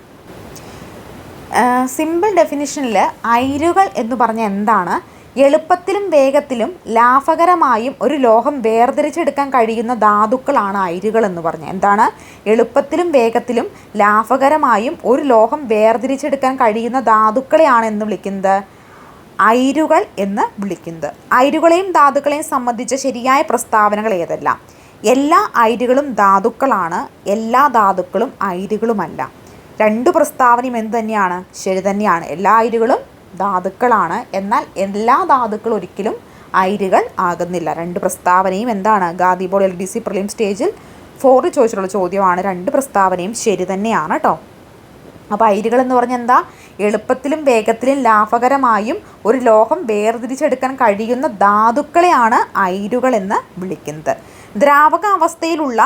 സിമ്പിൾ ഡെഫിനിഷനിൽ ഐരുകൾ എന്ന് പറഞ്ഞാൽ എന്താണ്? എളുപ്പത്തിലും വേഗത്തിലും ലാഭകരമായും ഒരു ലോഹം വേർതിരിച്ചെടുക്കാൻ കഴിയുന്ന ധാതുക്കളാണ് അയിരുകൾ എന്ന് പറഞ്ഞാൽ എന്താണ്? എളുപ്പത്തിലും വേഗത്തിലും ലാഭകരമായും ഒരു ലോഹം വേർതിരിച്ചെടുക്കാൻ കഴിയുന്ന ധാതുക്കളെയാണ് എന്ന് വിളിക്കുന്നത് അയിരുകൾ എന്ന് വിളിക്കുന്നത്. അയിരുകളെയും ധാതുക്കളെയും സംബന്ധിച്ച ശരിയായ പ്രസ്താവനകൾ ഏതെല്ലാം? എല്ലാ അയിരുകളും ധാതുക്കളാണ്. എല്ലാ ധാതുക്കളും അയിരുകളുമല്ല. രണ്ട് പ്രസ്താവനയും എന്ത് തന്നെയാണ് ശരി തന്നെയാണ്. എല്ലാ അയിരുകളും ധാതുക്കളാണ്. എന്നാൽ എല്ലാ ധാതുക്കളും ഒരിക്കലും അയിരുകൾ ആകുന്നില്ല. രണ്ട് പ്രസ്താവനയും എന്താണ്? ഗാദിബോൾ എൽ ഡി സി പ്രിലിം സ്റ്റേജിൽ ഫോറിൽ ചോദിച്ചിട്ടുള്ള ചോദ്യമാണ്. രണ്ട് പ്രസ്താവനയും ശരി തന്നെയാണ് കേട്ടോ അപ്പോൾ അയിരുകൾ എന്ന് പറഞ്ഞാൽ എന്താ? എളുപ്പത്തിലും വേഗത്തിലും ലാഭകരമായും ഒരു ലോഹം വേർതിരിച്ചെടുക്കാൻ കഴിയുന്ന ധാതുക്കളെയാണ് അയിരുകൾ എന്ന് വിളിക്കുന്നത്. ദ്രാവക അവസ്ഥയിലുള്ള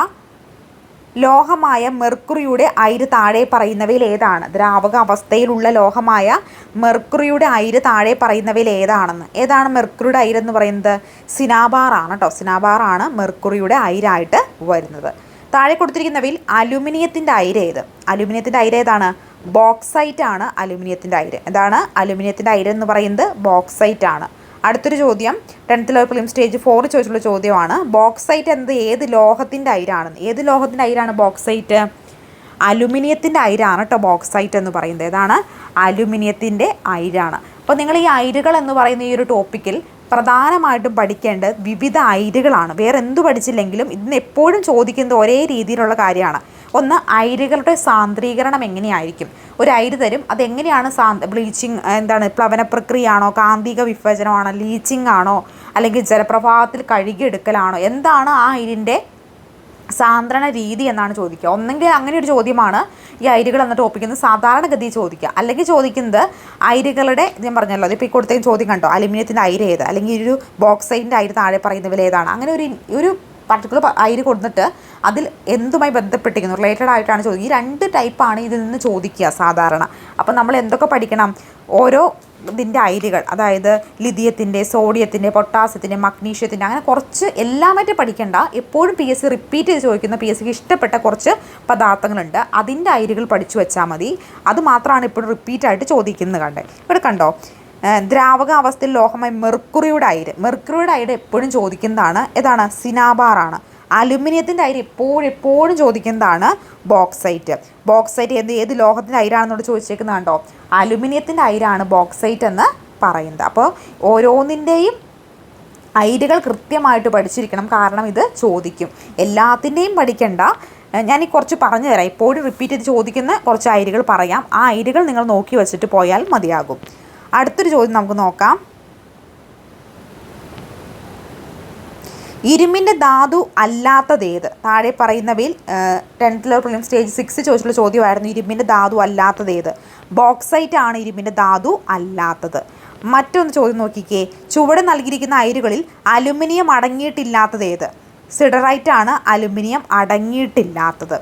ലോഹമായ മെർക്കുറിയുടെ അയിര് താഴെ പറയുന്നവയിൽ ഏതാണ്? ദ്രാവക അവസ്ഥയിലുള്ള ലോഹമായ മെർക്കുറിയുടെ അയിര് താഴെ പറയുന്നവയിൽ ഏതാണെന്ന്. ഏതാണ് മെർക്കുറിയുടെ അയിരെന്ന് പറയുന്നത്? സിനാബാറാണ് കേട്ടോ സിനാബാറാണ് മെർക്കുറിയുടെ അയിരായിട്ട് വരുന്നത്. താഴെ കൊടുത്തിരിക്കുന്നവയിൽ അലുമിനിയത്തിന്റെ അയിര് ഏത്? അലുമിനിയത്തിന്റെ അയിര് ഏതാണ്? ബോക്സൈറ്റ് ആണ് അലുമിനിയത്തിന്റെ അയിര്. എന്താണ്? അലുമിനിയത്തിന്റെ അയിര് എന്ന് പറയുന്നത് ബോക്സൈറ്റ് ആണ്. അടുത്തൊരു ചോദ്യം. Tenth level prelim stage four ചോദിച്ചുള്ള ചോദ്യമാണ്. ബോക്സൈറ്റ് എന്നത് ഏത് ലോഹത്തിന്റെ അയിരാണ്? ഏത് ലോഹത്തിന്റെ അയിരാണ് ബോക്സൈറ്റ് അലുമിനിയത്തിന്റെ അയിരാണ് കേട്ടോ ബോക്സൈറ്റ് എന്ന് പറയുന്നത്. ഏതാണ്? അലുമിനിയത്തിന്റെ അയിരാണ്. അപ്പോൾ നിങ്ങൾ ഈ അയിരുകൾ എന്ന് പറയുന്ന ഈ ഒരു ടോപ്പിക്കിൽ പ്രധാനമായിട്ടും പഠിക്കേണ്ടത് വിവിധ അയിരുകളാണ്. വേറെ എന്തു പഠിച്ചില്ലെങ്കിലും ഇന്ന് എപ്പോഴും ചോദിക്കുന്നത് ഒരേ രീതിയിലുള്ള കാര്യമാണ്. ഒന്ന് അയിരുകളുടെ സാന്ദ്രീകരണം എങ്ങനെയായിരിക്കും? ഒരു അയിര് തരും അതെങ്ങനെയാണ് സാ ബ്ലീച്ചിങ് എന്താണ് പ്ലവന പ്രക്രിയയാണോ കാന്തിക വിഭജനമാണോ ലീച്ചിങ് ആണോ അല്ലെങ്കിൽ ജലപ്രവാഹത്തിൽ കഴുകിയെടുക്കലാണോ? എന്താണ് ആ അയിരിന്റെ സാന്ദ്രണ രീതി എന്നാണ് ചോദിക്കുക. ഒന്നെങ്കിൽ അങ്ങനെ ഒരു ചോദ്യമാണ് ഈ അയിരുകൾ എന്ന ടോപ്പിക്കിൽ നിന്ന് സാധാരണഗതി ചോദിക്കുക. അല്ലെങ്കിൽ ചോദിക്കുന്നത് അയിരുകളുടെ ഞാൻ പറഞ്ഞല്ലോ അതിപ്പോൾ ഈ കൊടുത്ത ചോദ്യം കണ്ടോ? അലുമിനിയത്തിന്റെ അയിര് ഏത്? അല്ലെങ്കിൽ ഒരു ബോക്സൈന്റെ അയിര് താഴെ പറയുന്നവയിൽ ഏതാണ്? അങ്ങനെ ഒരു ഒരു പർട്ടിക്കുലർ അയിര് കൊടുത്തിട്ട് അതിൽ എന്തുമായി ബന്ധപ്പെട്ടിരിക്കുന്നു? റിലേറ്റഡ് ആയിട്ടാണ് ചോദിക്കുക ഈ രണ്ട് ടൈപ്പാണ് ഇതിൽ നിന്ന് ചോദിക്കുക സാധാരണ. അപ്പം നമ്മൾ എന്തൊക്കെ പഠിക്കണം? ഓരോ ഇതിന്റെ അയിരുകൾ അതായത് ലിഥിയത്തിന്റെ സോഡിയത്തിന്റെ പൊട്ടാസ്യത്തിന്റെ മഗ്നീഷ്യത്തിന്റെ അങ്ങനെ കുറച്ച് എല്ലാമായിട്ട് പഠിക്കേണ്ട. എപ്പോഴും പി എസ് സി റിപ്പീറ്റ് ചെയ്ത് ചോദിക്കുന്ന പി എസ് സിക്ക് ഇഷ്ടപ്പെട്ട കുറച്ച് പദാർത്ഥങ്ങളുണ്ട്. അതിന്റെ അയിരുകൾ പഠിച്ചു വെച്ചാൽ മതി. അത് മാത്രമാണ് ഇപ്പോഴും റിപ്പീറ്റായിട്ട് ചോദിക്കുന്നത് കണ്ടേ. ഇവിടെ കണ്ടോ? ദ്രാവക അവസ്ഥയിൽ ലോഹമായി മെർക്കുറിയുടെ അയിര്. മെർക്കുറിയുടെ അയിര് എപ്പോഴും ചോദിക്കുന്നതാണ് ഏതാണ്? സിനാബാറാണ്. അലുമിനിയത്തിന്റെ അയിര് എപ്പോഴും എപ്പോഴും ചോദിക്കുന്നതാണ് ബോക്സൈറ്റ്. ബോക്സൈറ്റ് എന്ത് ഏത് ലോഹത്തിന്റെ അയിരാണെന്നോട് ചോദിച്ചേക്കുന്നതാണ്ടോ? അലുമിനിയത്തിന്റെ അയിരാണ് ബോക്സൈറ്റ് എന്ന് പറയുന്നത്. അപ്പോൾ ഓരോന്നിന്റെയും അയിരുകൾ കൃത്യമായിട്ട് പഠിച്ചിരിക്കണം. കാരണം ഇത് ചോദിക്കും. എല്ലാത്തിന്റെയും പഠിക്കണ്ട. ഞാൻ ഈ കുറച്ച് പറഞ്ഞു തരാം എപ്പോഴും റിപ്പീറ്റ് ചെയ്ത് ചോദിക്കുന്ന കുറച്ച് അയിരുകൾ പറയാം. ആ അയിരുകൾ നിങ്ങൾ നോക്കി വെച്ചിട്ട് പോയാൽ മതിയാകും. അടുത്തൊരു ചോദ്യം നമുക്ക് നോക്കാം. ഇരുമ്പിന്റെ ധാതു അല്ലാത്തതേത് താഴെ പറയുന്നവയിൽ tenth level prelim stage six ചോദിച്ചുള്ള ചോദ്യമായിരുന്നു ഇരുമ്പിന്റെ ധാതു അല്ലാത്തതേത് ബോക്സൈറ്റ് ആണ് ഇരുമ്പിന്റെ ധാതു അല്ലാത്തത്. മറ്റൊന്ന് ചോദ്യം നോക്കിക്കേ. ചുവടെ നൽകിയിരിക്കുന്ന അയിരുകളിൽ അലുമിനിയം അടങ്ങിയിട്ടില്ലാത്തതേത് സിഡറൈറ്റ് ആണ് അലുമിനിയം അടങ്ങിയിട്ടില്ലാത്തത്.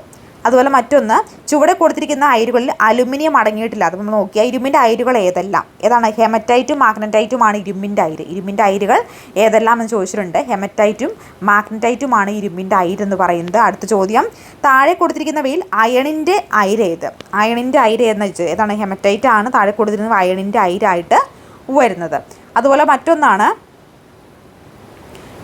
അതുപോലെ മറ്റൊന്ന് ചുവടെ കൊടുത്തിരിക്കുന്ന അയിരുകളിൽ അലുമിനിയം അടങ്ങിയിട്ടില്ല. അത് നമ്മൾ നോക്കിയാൽ ഇരുമ്പിന്റെ അയിരുകൾ ഏതെല്ലാം? ഏതാണ്? ഹെമറ്റൈറ്റും മാഗ്നറ്റൈറ്റുമാണ് ഇരുമ്പിന്റെ അയിര്. ഇരുമ്പിന്റെ അയിരുകൾ ഏതെല്ലാം എന്ന് ചോദിച്ചിട്ടുണ്ട്. ഹെമറ്റൈറ്റും മാഗ്നറ്റൈറ്റുമാണ് ഇരുമ്പിന്റെ അയിര് എന്ന് പറയുന്നത്. അടുത്ത ചോദ്യം താഴെ കൊടുത്തിരിക്കുന്നവയിൽ അയണിന്റെ അയിര് ഏത്? അയണിന്റെ അയിര് എന്ന് വെച്ചാൽ ഏതാണ്? ഹെമറ്റൈറ്റ് ആണ് താഴെ കൊടുത്തിരിക്കുന്നത് അയണിന്റെ അയിരായിട്ട് വരുന്നത്. അതുപോലെ മറ്റൊന്നാണ്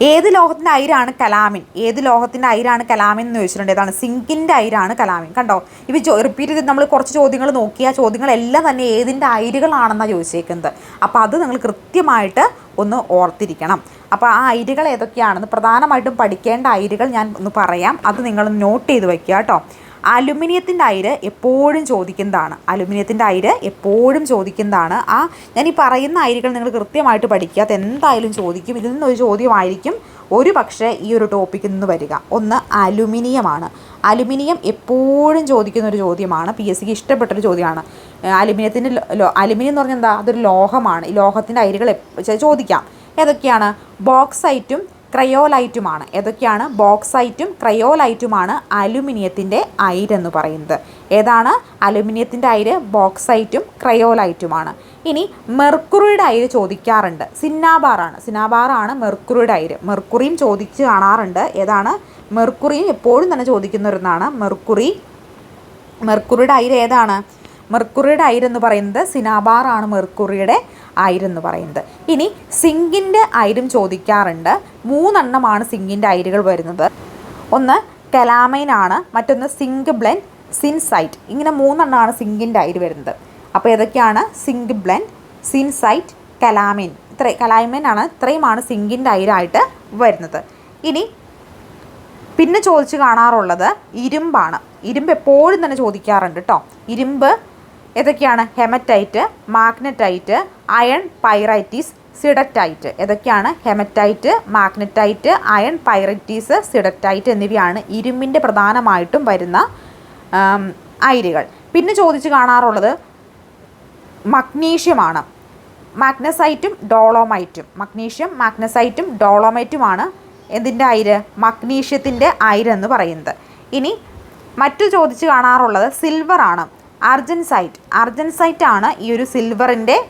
ഏത് ലോഹത്തിന്റെ അയിരാണ് കലാമിൻ? ഏത് ലോഹത്തിന്റെ അയിരാണ് കലാമിൻ എന്ന് ചോദിച്ചിട്ടുണ്ട്. ഏതാണ്? സിങ്കിന്റെ അയിരാണ് കലാമിൻ. കണ്ടോ? ഇവ റിപ്പീറ്റ് ചെയ്ത് നമ്മൾ കുറച്ച് ചോദ്യങ്ങൾ നോക്കിയ ചോദ്യങ്ങളെല്ലാം തന്നെ ഏതിന്റെ അയിരുകളാണെന്നാണ് ചോദിച്ചേക്കുന്നത്. അപ്പോൾ അത് നിങ്ങൾ കൃത്യമായിട്ട് ഒന്ന് ഓർത്തിരിക്കണം. അപ്പോൾ ആ അയിരുകൾ ഏതൊക്കെയാണെന്ന് പ്രധാനമായിട്ടും പഠിക്കേണ്ട അയിരുകൾ ഞാൻ ഒന്ന് പറയാം. അത് നിങ്ങൾ നോട്ട് ചെയ്ത് വയ്ക്കുക കേട്ടോ. അലുമിനിയത്തിന്റെ അയിര് എപ്പോഴും ചോദിക്കുന്നതാണ്. അലുമിനിയത്തിന്റെ അയിര് എപ്പോഴും ചോദിക്കുന്നതാണ്. ആ ഞാൻ ഈ പറയുന്ന അയിരുകൾ നിങ്ങൾ കൃത്യമായിട്ട് പഠിക്കുക. അത് എന്തായാലും ചോദിക്കും. ഇതിൽ നിന്നൊരു ചോദ്യമായിരിക്കും. ഒരു പക്ഷേ ഈ ഒരു ടോപ്പിക്കിൽ നിന്ന് വരിക. ഒന്ന് അലുമിനിയമാണ്. അലുമിനിയം എപ്പോഴും ചോദിക്കുന്ന ഒരു ചോദ്യമാണ്. പി എസ് സിക്ക് ഇഷ്ടപ്പെട്ടൊരു ചോദ്യമാണ്. അലുമിനിയത്തിന്റെ അലുമിനിയം എന്ന് പറഞ്ഞാൽ എന്താ? അതൊരു ലോഹമാണ്. ഈ ലോഹത്തിന്റെ അയിരുകൾ ചോദിക്കാം. ഏതൊക്കെയാണ്? ബോക്സൈറ്റും ക്രയോലൈറ്റുമാണ്. ഏതൊക്കെയാണ്? ബോക്സൈറ്റും ക്രയോലൈറ്റുമാണ് അലുമിനിയത്തിന്റെ അയിരെന്ന് പറയുന്നത്. ഏതാണ്? അലുമിനിയത്തിന്റെ അയിര് ബോക്സൈറ്റും ക്രയോലൈറ്റുമാണ്. ഇനി മെർക്കുറിയുടെ അയിര് ചോദിക്കാറുണ്ട്. സിന്നാബാറാണ്. സിന്നാബാറാണ് മെർക്കുറിയുടെ അയിര്. മെർക്കുറിയും ചോദിച്ച് കാണാറുണ്ട്. ഏതാണ്? മെർക്കുറിയും എപ്പോഴും തന്നെ ചോദിക്കുന്ന ഒരെന്നാണ് മെർക്കുറി. മെർക്കുറിയുടെ അയിര് ഏതാണ്? മെർക്കുറിയുടെ അയിരെന്ന് പറയുന്നത്. സിനാബാറാണ് മെർക്കുറിയുടെ അയിരെന്ന് പറയുന്നത്. ഇനി സിങ്കിന്റെ അയിരും ചോദിക്കാറുണ്ട്. മൂന്നെണ്ണമാണ് സിങ്കിന്റെ അയിരുകൾ വരുന്നത്. ഒന്ന് കലാമൈൻ ആണ് മറ്റൊന്ന് സിങ്ക് ബ്ലെൻ സിൻസൈറ്റ്. ഇങ്ങനെ മൂന്നെണ്ണമാണ് സിങ്കിന്റെ അയിര് വരുന്നത്. അപ്പോൾ ഏതൊക്കെയാണ്? Zinc blende zincite calamine. ഇത്ര കലാമൈൻ ആണ് ഇത്രയുമാണ് സിങ്കിന്റെ അയിരായിട്ട് വരുന്നത്. ഇനി പിന്നെ ചോദിച്ച് കാണാറുള്ളത് ഇരുമ്പാണ്. ഇരുമ്പ് എപ്പോഴും തന്നെ ചോദിക്കാറുണ്ട് കേട്ടോ ഇരുമ്പ് ഏതൊക്കെയാണ്? Hematite magnetite iron pyrites siderite. ഏതൊക്കെയാണ്? Hematite magnetite iron pyrites siderite എന്നിവയാണ് ഇരുമ്പിന്റെ പ്രധാനമായിട്ടും വരുന്ന അയിരുകൾ. പിന്നെ ചോദിച്ച് കാണാറുള്ളത് മഗ്നീഷ്യമാണ്. മാഗ്നസൈറ്റും ഡോളോമൈറ്റും. മഗ്നീഷ്യം മാഗ്നസൈറ്റും ഡോളോമൈറ്റുമാണ് എന്തിന്റെ അയിര്? മഗ്നീഷ്യത്തിന്റെ അയിരെന്ന് പറയുന്നത്. ഇനി മറ്റു ചോദിച്ച് കാണാറുള്ളത് സിൽവറാണ്. അർജൻസൈറ്റ്. അർജൻസൈറ്റ് ആണ് ഈ ഒരു സിൽവറിന്റെ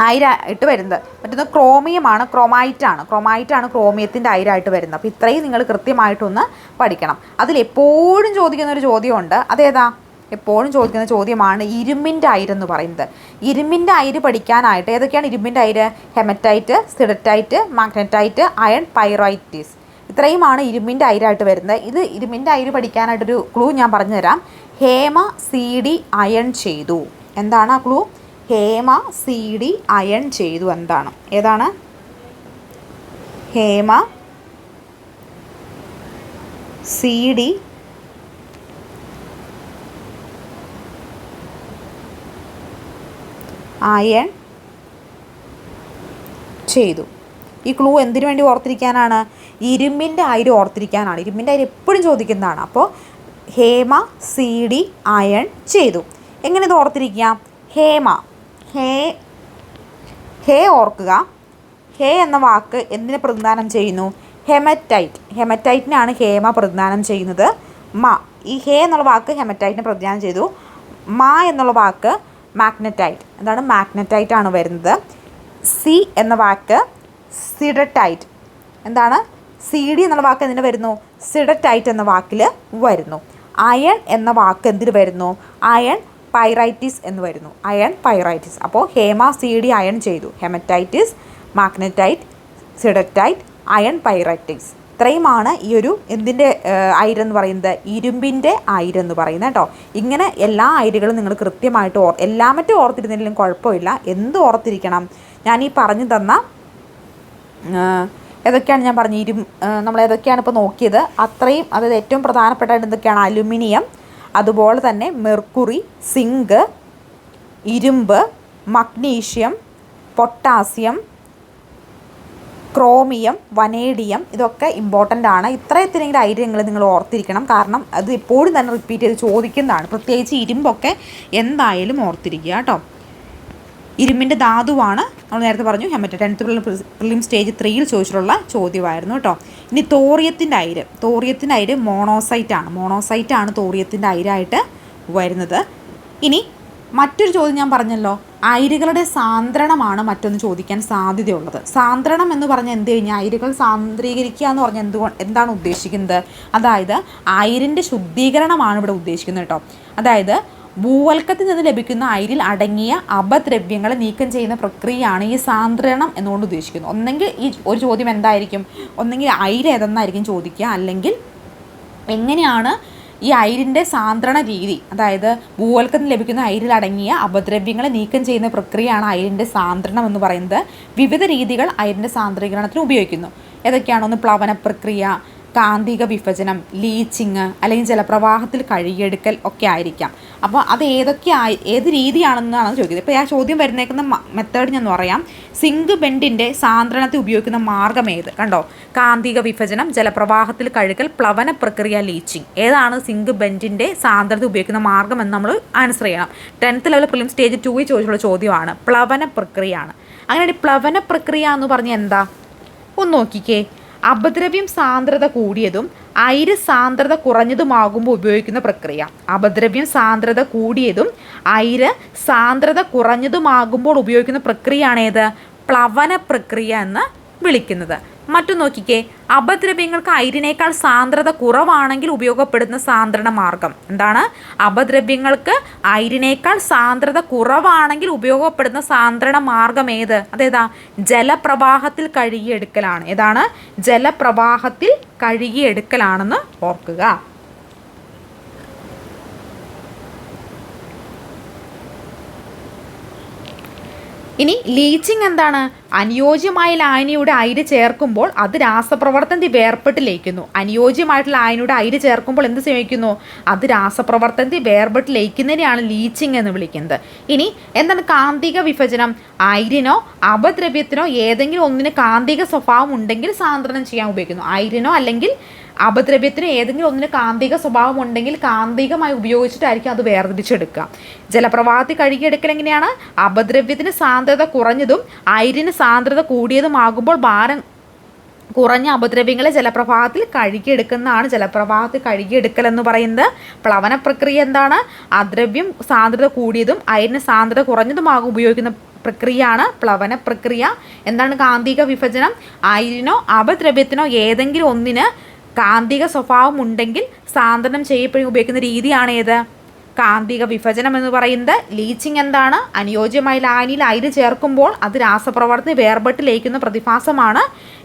അയിരായിട്ട് വരുന്നത്. മറ്റൊന്ന് ക്രോമിയമാണ് ക്രോമൈറ്റ് ആണ് ക്രോമിയത്തിന്റെ അയിരായിട്ട് വരുന്നത്. അപ്പോൾ ഇത്രയും നിങ്ങൾ കൃത്യമായിട്ടൊന്ന് പഠിക്കണം. അതിൽ എപ്പോഴും ചോദിക്കുന്ന ഒരു ചോദ്യമുണ്ട്. അതേതാ? എപ്പോഴും ചോദിക്കുന്ന ചോദ്യമാണ് ഇരുമ്പിന്റെ അയിരെന്ന് പറയുന്നത്. ഇരുമ്പിന്റെ അയിര് പഠിക്കാനായിട്ട് ഏതൊക്കെയാണ് ഇരുമ്പിന്റെ അയിര്? Hematite siderite magnetite iron pyrites. ഇത്രയുമാണ് ഇരുമ്പിന്റെ അയിരായിട്ട് വരുന്നത്. ഇത് ഇരുമ്പിന്റെ അയിര് പഠിക്കാനായിട്ടൊരു ക്ലൂ ഞാൻ പറഞ്ഞുതരാം. ഹേമ സി ഡി അയൺ ചെയ്തു. എന്താണ് ആ clue Hema C D iron ചെയ്തു എന്താണ്? ഏതാണ്? ഹേമ സി ഡി അയൺ ചെയ്തു. ഈ ക്ലൂ എന്തിനു വേണ്ടി ഓർത്തിരിക്കാനാണ്? ഇരുമ്പിന്റെ അയിര് ഓർത്തിരിക്കാനാണ്. ഇരുമ്പിന്റെ അയിര് എപ്പോഴും ചോദിക്കുന്നതാണ്. അപ്പോൾ ഹേമ സി ഡി അയൺ ചെയ്തു. എങ്ങനെ ഇത് ഓർത്തിരിക്കുക? ഹേമ ഹേ ഹേ ഓർക്കുക. ഹേ എന്ന വാക്ക് എന്തിനെ പ്രതിദാനം ചെയ്യുന്നു? ഹെമറ്റൈറ്റ്. ഹെമറ്റൈറ്റിനാണ് ഹേമ പ്രതിദാനം ചെയ്യുന്നത്. മ. ഈ ഹേ എന്നുള്ള വാക്ക് ഹെമറ്റൈറ്റിനെ പ്രതിദാനം ചെയ്തു. മ എന്നുള്ള വാക്ക് മാഗ്നറ്റൈറ്റ്. എന്താണ്? മാഗ്നറ്റൈറ്റ് ആണ് വരുന്നത്. സി എന്ന വാക്ക് സിഡറ്റൈറ്റ്. എന്താണ്? സി ഡി എന്നുള്ള വാക്ക് എന്തിന് വരുന്നു? സിഡറ്റൈറ്റ് എന്ന വാക്കിൽ വരുന്നു. അയൺ എന്ന വാക്ക് എന്തിന് വരുന്നു? അയൺ പൈറൈറ്റിസ് എന്ന് വരുന്നു. Iron pyrites. അപ്പോൾ ഹേമ സി ഡി അയൺ ചെയ്തു. Hematites magnetite siderite iron pyrites. ഇത്രയുമാണ് ഈ ഒരു എന്തിന്റെ അയിരെന്ന് പറയുന്നത്? ഇരുമ്പിന്റെ അയിരെന്ന് പറയുന്നത് കേട്ടോ. ഇങ്ങനെ എല്ലാ അയിരുകളും നിങ്ങൾ കൃത്യമായിട്ട് ഓർ എല്ലാ മറ്റും ഓർത്തിരുന്നില്ലെങ്കിലും കുഴപ്പമില്ല. എന്ത് ഓർത്തിരിക്കണം? ഞാൻ ഈ പറഞ്ഞു തന്ന ഏതൊക്കെയാണ് ഞാൻ പറഞ്ഞ ഇരു നമ്മൾ ഏതൊക്കെയാണ് ഇപ്പോൾ നോക്കിയത്? അത്രയും അതായത് ഏറ്റവും പ്രധാനപ്പെട്ട എന്തൊക്കെയാണ്? അലുമിനിയം അതുപോലെ തന്നെ മെർക്കുറി സിങ്ക് ഇരുമ്പ് മഗ്നീഷ്യം പൊട്ടാസ്യം ക്രോമിയം വനേഡിയം ഇതൊക്കെ ഇമ്പോർട്ടന്റ് ആണ്. ഇത്രയത്തിനെങ്കിലും ഐഡിയങ്ങൾ നിങ്ങൾ ഓർത്തിരിക്കണം. കാരണം അത് എപ്പോഴും തന്നെ റിപ്പീറ്റ് ചെയ്ത് ചോദിക്കുന്നതാണ്. പ്രത്യേകിച്ച് ഇരുമ്പൊക്കെ എന്തായാലും ഓർത്തിരിക്കുക കേട്ടോ. ഇരുമ്പിന്റെ ധാതുവാണ് നമ്മൾ നേരത്തെ പറഞ്ഞു. ഹെമറ്റ ടെൻത്ത് പ്രിലിം സ്റ്റേജ് ത്രീയിൽ ചോദിച്ചിട്ടുള്ള ചോദ്യമായിരുന്നു കേട്ടോ. ഇനി തോറിയത്തിന്റെ അയിര്. തോറിയത്തിന്റെ അയിര് മോണോസൈറ്റ് ആണ്. മോണോസൈറ്റ് ആണ് തോറിയത്തിന്റെ അയിരായിട്ട് വരുന്നത്. ഇനി മറ്റൊരു ചോദ്യം ഞാൻ പറഞ്ഞല്ലോ. അയിരുകളുടെ സാന്ദ്രണമാണ് മറ്റൊന്ന് ചോദിക്കാൻ സാധ്യതയുള്ളത്. സാന്ദ്രണം എന്ന് പറഞ്ഞാൽ എന്ത് കഴിഞ്ഞാൽ അയിരുകൾ സാന്ദ്രീകരിക്കുക എന്ന് പറഞ്ഞാൽ എന്തുകൊണ്ട് എന്താണ് ഉദ്ദേശിക്കുന്നത്? അതായത് അയിരിന്റെ ശുദ്ധീകരണമാണ് ഇവിടെ ഉദ്ദേശിക്കുന്നത് കേട്ടോ. അതായത് ഭൂവൽക്കത്തിൽ നിന്ന് ലഭിക്കുന്ന അയിരിൽ അടങ്ങിയ അപദ്രവ്യങ്ങളെ നീക്കം ചെയ്യുന്ന പ്രക്രിയയാണ് ഈ സാന്ദ്രണം എന്നുകൊണ്ട് ഉദ്ദേശിക്കുന്നത്. ഒന്നെങ്കിൽ ഈ ഒരു ചോദ്യം എന്തായിരിക്കും? ഒന്നെങ്കിൽ അയിര് ഏതെന്നായിരിക്കും ചോദിക്കുക. അല്ലെങ്കിൽ എങ്ങനെയാണ് ഈ അയിരിന്റെ സാന്ദ്രണ രീതി അതായത് ഭൂവൽക്കത്തിൽ ലഭിക്കുന്ന അയിരിൽ അടങ്ങിയ അപദ്രവ്യങ്ങളെ നീക്കം ചെയ്യുന്ന പ്രക്രിയയാണ് അയിരിന്റെ സാന്ദ്രണം എന്ന് പറയുന്നത്. വിവിധ രീതികൾ അയിരിന്റെ സാന്ദ്രീകരണത്തിന് ഉപയോഗിക്കുന്നു. ഏതൊക്കെയാണ്? ഒന്ന് പ്ലവന പ്രക്രിയ കാന്തിക വിഭജനം ലീച്ചിങ് അല്ലെങ്കിൽ ജലപ്രവാഹത്തിൽ കഴുകിയെടുക്കൽ ഒക്കെ ആയിരിക്കാം. അപ്പോൾ അത് ഏതൊക്കെ ആയി ഏത് രീതിയാണെന്നാണ് ചോദിക്കുന്നത്. ഇപ്പോൾ ആ ചോദ്യം വരുന്നേക്കുന്ന മെത്തേഡ് ഞാൻ പറയാം. സിങ്ക് ബെൻഡിന്റെ സാന്ദ്രണത്തിൽ ഉപയോഗിക്കുന്ന മാർഗം ഏത്? കണ്ടോ? കാന്തിക വിഭജനം ജലപ്രവാഹത്തിൽ കഴുകൽ പ്ലവന പ്രക്രിയ ലീച്ചിങ് ഏതാണ് സിങ്ക് ബെൻഡിന്റെ സാന്ദ്രത ഉപയോഗിക്കുന്ന മാർഗം എന്ന് നമ്മൾ ആൻസർ ചെയ്യണം. ടെൻത്ത് ലെവൽ പ്രിലിം സ്റ്റേജ് ടൂയിൽ ചോദിച്ചുള്ള ചോദ്യമാണ്. പ്ലവന പ്രക്രിയയാണ്. അങ്ങനെ പ്ലവന പ്രക്രിയ എന്ന് പറഞ്ഞാൽ എന്താ? ഒന്ന് നോക്കിക്കേ. അപദ്രവ്യം സാന്ദ്രത കൂടിയതും അയിര് സാന്ദ്രത കുറഞ്ഞതുമാകുമ്പോൾ ഉപയോഗിക്കുന്ന പ്രക്രിയ. അപദ്രവ്യം സാന്ദ്രത കൂടിയതും അയിര് സാന്ദ്രത കുറഞ്ഞതുമാകുമ്പോൾ ഉപയോഗിക്കുന്ന പ്രക്രിയയാണ് ഏത് പ്ലവന പ്രക്രിയ എന്ന് വിളിക്കുന്നത്. മറ്റു നോക്കിക്കേ അപദ്രവ്യങ്ങൾക്ക് അയിരിനേക്കാൾ സാന്ദ്രത കുറവാണെങ്കിൽ ഉപയോഗപ്പെടുന്ന സാന്ദ്രണ മാർഗം. എന്താണ്? അപദ്രവ്യങ്ങൾക്ക് അയിരിനേക്കാൾ സാന്ദ്രത കുറവാണെങ്കിൽ ഉപയോഗപ്പെടുന്ന സാന്ദ്രണ മാർഗം ഏത്? അതേതാ? ജലപ്രവാഹത്തിൽ കഴുകിയെടുക്കലാണ്. ഏതാണ്? ജലപ്രവാഹത്തിൽ കഴുകിയെടുക്കലാണെന്ന് ഓർക്കുക. ഇനി ലീച്ചിങ് എന്താണ്? അനുയോജ്യമായ ലായനിയുടെ അയിര് ചേർക്കുമ്പോൾ അത് രാസപ്രവർത്തനത്തിൽ വേർപെട്ട് ലയിക്കുന്നു അനുയോജ്യമായിട്ടുള്ള ലായനിയുടെ അയിര് ചേർക്കുമ്പോൾ എന്ത് സംഭവിക്കുന്നു? അത് രാസപ്രവർത്തനത്തിൽ വേർപെട്ട് ലയിക്കുന്നതിനെയാണ് ലീച്ചിങ് എന്ന് വിളിക്കുന്നത്. ഇനി എന്താണ് കാന്തിക വിഭജനം? അയിരിനോ അപദ്രവ്യത്തിനോ ഏതെങ്കിലും ഒന്നിന് കാന്തിക സ്വഭാവം ഉണ്ടെങ്കിൽ സാന്ദ്രണം ചെയ്യാൻ ഉപയോഗിക്കുന്നു. അയിരിനോ അല്ലെങ്കിൽ അപദ്രവ്യത്തിന് ഏതെങ്കിലും ഒന്നിന് കാന്തിക സ്വഭാവം ഉണ്ടെങ്കിൽ കാന്തികമായി ഉപയോഗിച്ചിട്ടായിരിക്കും അത് വേർതിരിച്ചെടുക്കുക. ജലപ്രവാഹത്തിൽ കഴുകിയെടുക്കൽ എങ്ങനെയാണ്? അപദ്രവ്യത്തിന് സാന്ദ്രത കുറഞ്ഞതും അയിരിന് സാന്ദ്രത കൂടിയതുമാകുമ്പോൾ ഭാരം കുറഞ്ഞ അപദ്രവ്യങ്ങളെ ജലപ്രവാഹത്തിൽ കഴുകിയെടുക്കുന്നതാണ് ജലപ്രവാഹത്തിൽ കഴുകിയെടുക്കൽ എന്ന് പറയുന്നത്. പ്ലവന പ്രക്രിയ എന്താണ്? അദ്രവ്യം സാന്ദ്രത കൂടിയതും അയിരിന് സാന്ദ്രത കുറഞ്ഞതുമാകും ഉപയോഗിക്കുന്ന പ്രക്രിയയാണ് പ്ലവന പ്രക്രിയ. എന്താണ് കാന്തിക വിഭജനം? അയിരിനോ അപദ്രവ്യത്തിനോ ഏതെങ്കിലും ഒന്നിന് കാന്തിക സ്വഭാവം ഉണ്ടെങ്കിൽ സാന്ദ്രണം ചെയ്യപ്പെടുക ഉപയോഗിക്കുന്ന രീതിയാണ് ഏത് കാന്തിക വിഭജനം എന്ന് പറയുന്നത് ലീച്ചിങ് എന്താണ്? അനുയോജ്യമായ ലായനിയിൽ അയിര് ചേർക്കുമ്പോൾ അത് രാസപ്രവർത്തന വേർപെട്ട് ലയിക്കുന്ന പ്രതിഭാസമാണ്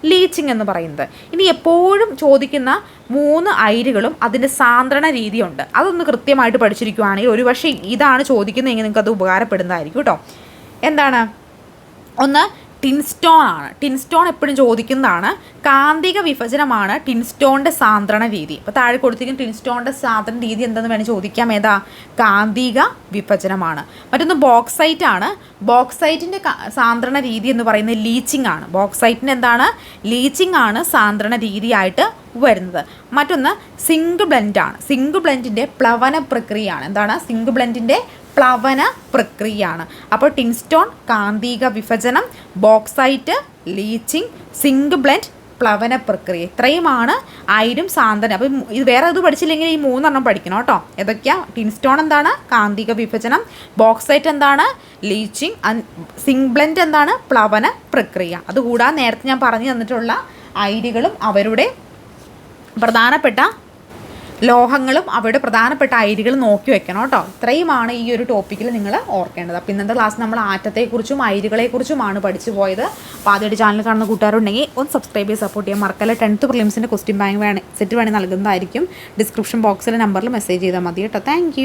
ലീച്ചിങ് എന്ന് പറയുന്നത്. ഇനി എപ്പോഴും ചോദിക്കുന്ന മൂന്ന് അയിരുകളും അതിന്റെ സാന്ദ്രണ രീതിയുണ്ട്. അതൊന്ന് കൃത്യമായിട്ട് പഠിച്ചിരിക്കുകയാണെങ്കിൽ ഒരുപക്ഷെ ഇതാണ് ചോദിക്കുന്നതെങ്കിൽ നിങ്ങൾക്ക് അത് ഉപകാരപ്പെടുന്നതായിരിക്കും കേട്ടോ. എന്താണ്? ഒന്ന് ടിൻസ്റ്റോൺ ആണ്. ടിൻസ്റ്റോൺ എപ്പോഴും ചോദിക്കുന്നതാണ് കാന്തിക വിഭജനമാണ് ടിൻസ്റ്റോണിന്റെ സാന്ദ്രണ രീതി. അപ്പോൾ താഴെ കൊടുത്തിരിക്കുന്ന ടിൻസ്റ്റോണിന്റെ സാന്ദ്രണ രീതി എന്തെന്ന് വേണമെങ്കിൽ ചോദിക്കാം. ഏതാ? കാന്തിക വിഭജനമാണ്. മറ്റൊന്ന് ബോക്സൈറ്റ് ആണ്. ബോക്സൈറ്റിന്റെ സാന്ദ്രണ രീതി എന്ന് പറയുന്നത് ലീച്ചിങ് ആണ്. ബോക്സൈറ്റിന്റെ എന്താണ്? ലീച്ചിങ് ആണ് സാന്ദ്രണ രീതിയായിട്ട് വരുന്നത്. മറ്റൊന്ന് സിങ്ക് ബ്ലെൻഡ് ആണ്. സിങ്ക് ബ്ലെൻഡിന്റെ പ്ലവന പ്രക്രിയയാണ്. എന്താണ്? സിങ്ക് ബ്ലെൻഡിന്റെ പ്ലവന പ്രക്രിയയാണ്. അപ്പോൾ ടിൻസ്റ്റോൺ കാന്തിക വിഭജനം ബോക്സൈറ്റ് ലീച്ചിങ് സിങ്ക് ബ്ലെൻഡ് പ്ലവന പ്രക്രിയ. ഇത്രയുമാണ് ആയിരം സാന്ത്വനം. അപ്പം ഇത് വേറെ ഇത് പഠിച്ചില്ലെങ്കിൽ ഈ മൂന്നെണ്ണം പഠിക്കണം കേട്ടോ. ഏതൊക്കെയാ? ടിൻസ്റ്റോൺ എന്താണ്? കാന്തിക വിഭജനം ബോക്സൈറ്റ് എന്താണ്? ലീച്ചിങ് ബ്ലെൻഡ് എന്താണ്? പ്ലവന പ്രക്രിയ. അതുകൂടാതെ നേരത്തെ ഞാൻ പറഞ്ഞു തന്നിട്ടുള്ള ഐഡികളും അവരുടെ പ്രധാനപ്പെട്ട ലോഹങ്ങളും അവയുടെ പ്രധാനപ്പെട്ട അയിരുകൾ നോക്കി വെക്കണം കേട്ടോ. ഇത്രയുമാണ് ഈ ഒരു ടോപ്പിക്കിൽ നിങ്ങൾ ഓർക്കേണ്ടത്. അപ്പോൾ ഇന്നത്തെ ക്ലാസ് നമ്മൾ ആറ്റത്തെക്കുറിച്ചും അയിരുകളെക്കുറിച്ചുമാണ് പഠിച്ചു പോയത്. അപ്പോൾ ആദ്യമായിട്ട് ചാനൽ കാണുന്ന കൂട്ടുകാരുണ്ടെങ്കിൽ ഒന്ന് സബ്സ്ക്രൈബ് ചെയ്ത് സപ്പോർട്ട് ചെയ്യാൻ മറക്കല്ല ടെൻത്ത് പ്രിലിംസിന്റെ ക്വസ്റ്റ്യൻ ബാങ്ക് വേണേ സെറ്റ് വേണേൽ നൽകുന്നതായിരിക്കും. ഡിസ്ക്രിപ്ഷൻ ബോക്സിലെ നമ്പറിൽ മെസ്സേജ് ചെയ്താൽ മതി കേട്ടോ. താങ്ക്